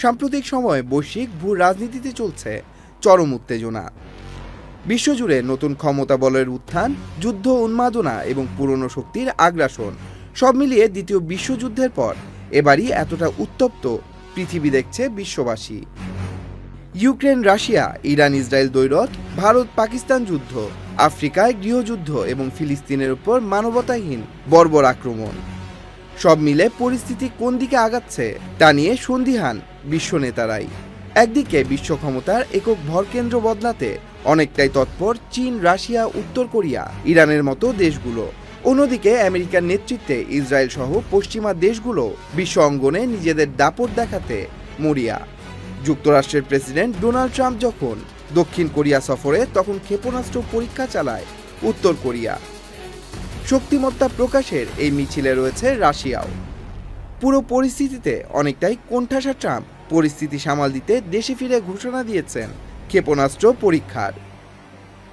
সাম্প্রতিক সময়ে বৈশ্বিক ভূ রাজনীতিতে চলছে চরম উত্তেজনা। বিশ্বজুড়ে নতুন ক্ষমতা বলের উত্থান, যুদ্ধ উন্মাদনা এবং পুরনো শক্তির আগ্রাসন, সব মিলিয়ে দ্বিতীয় বিশ্বযুদ্ধের পর এবারই এতটা উত্তপ্ত পৃথিবী দেখছে বিশ্ববাসী। ইউক্রেন, রাশিয়া, ইরান, ইসরায়েল দ্বৈরথ, ভারত, পাকিস্তান যুদ্ধ, আফ্রিকায় গৃহযুদ্ধ এবং ফিলিস্তিনের উপর মানবতাহীন বর্বর আক্রমণ। সব মিলে পরিস্থিতি কোন দিকে আগাচ্ছে তা নিয়ে সন্দিহান বিশ্ব নেতারাই। একদিকে বিশ্ব ক্ষমতার একক ভরকেন্দ্র বদলাতে অনেকটাই তৎপর চীন, রাশিয়া, উত্তর কোরিয়া, ইরানের মতো দেশগুলো। অন্যদিকে আমেরিকার নেতৃত্বে ইসরায়েল সহ পশ্চিমা দেশগুলো বিশ্ব অঙ্গনে নিজেদের দাপট দেখাতে মরিয়া। যুক্তরাষ্ট্রের প্রেসিডেন্ট ডোনাল্ড ট্রাম্প যখন দক্ষিণ কোরিয়া সফরে তখন ক্ষেপণাস্ত্র পরীক্ষা চালায় উত্তর কোরিয়া। শক্তিমত্তা প্রকাশের এই মিছিলে রয়েছে রাশিয়াও। পুরো পরিস্থিতিতে অনেকটাই কোণঠাসা ট্রাম্প পরিস্থিতি সামাল দিতে দেশে ফিরে ঘোষণা দিয়েছেন ক্ষেপণাস্ত্র পরীক্ষার।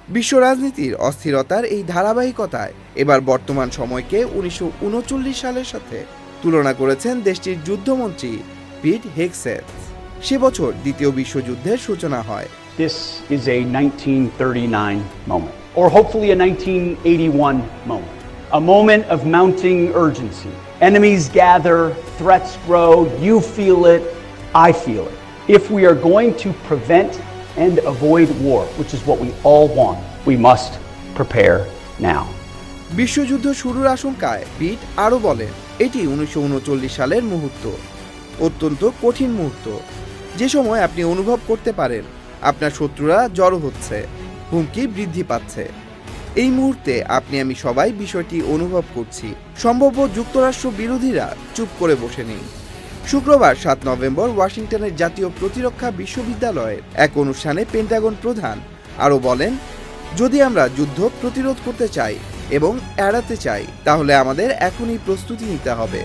বিশ্ব রাজনীতির অস্থিরতার এই ধারাবাহিকতায় এবার বর্তমান সময়কে উনিশশো উনচল্লিশ সালের সাথে তুলনা করেছেন দেশটির যুদ্ধমন্ত্রী পিট হেক্সেথ সে বছর দ্বিতীয় বিশ্বযুদ্ধের সূচনা হয়। This is a 1939 moment, or hopefully a 1981 moment, a moment of mounting urgency. Enemies gather, threats grow, you feel it, I feel it. If we are going to prevent and avoid war, which is what we all want, we must prepare now. বিশ্বযুদ্ধ শুরুর আশঙ্কায় পিট আরও বলেন এটি উনিশশো উনচল্লিশ সালের মুহূর্ত অত্যন্ত কঠিন মুহূর্ত যে সময় আপনি অনুভব করতে পারেন আপনার শত্রুরা জড়ো হচ্ছে হুমকি বৃদ্ধি পাচ্ছে এই মুহূর্তে আপনি আমি সবাই বিষয়টি অনুভব করছি। সম্ভাব্য যুক্তরাষ্ট্র বিরোধীরা চুপ করে বসে নেই। শুক্রবার সাত নভেম্বর ওয়াশিংটনের জাতীয় প্রতিরক্ষা বিশ্ববিদ্যালয়ের এক অনুষ্ঠানে পেন্টাগন প্রধান আরও বলেন, যদি আমরা যুদ্ধ প্রতিরোধ করতে চাই এবং এড়াতে চাই, তাহলে আমাদের এখনই প্রস্তুতি নিতে হবে।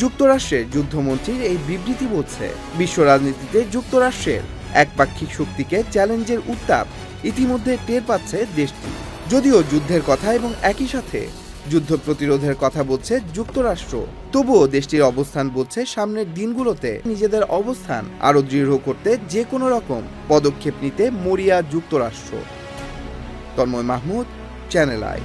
যুক্তরাষ্ট্রের যুদ্ধমন্ত্রীর এই বিবৃতি বলছে, বিশ্ব রাজনীতিতে যুক্তরাষ্ট্রের একপাক্ষিক শক্তিকে চ্যালেঞ্জের উত্তাপ ইতিমধ্যে টের পাচ্ছে দেশটি। যদিও যুদ্ধের কথা এবং একই সাথে যুদ্ধ প্রতিরোধের কথা বলছে যুক্তরাষ্ট্র। তবুও দেশটির অবস্থান বলছে সামনের দিনগুলোতে নিজেদের অবস্থান আরও দৃঢ় করতে যে কোনো রকম পদক্ষেপ নিতে মরিয়া যুক্তরাষ্ট্র। Tanmoy Mahmud channel I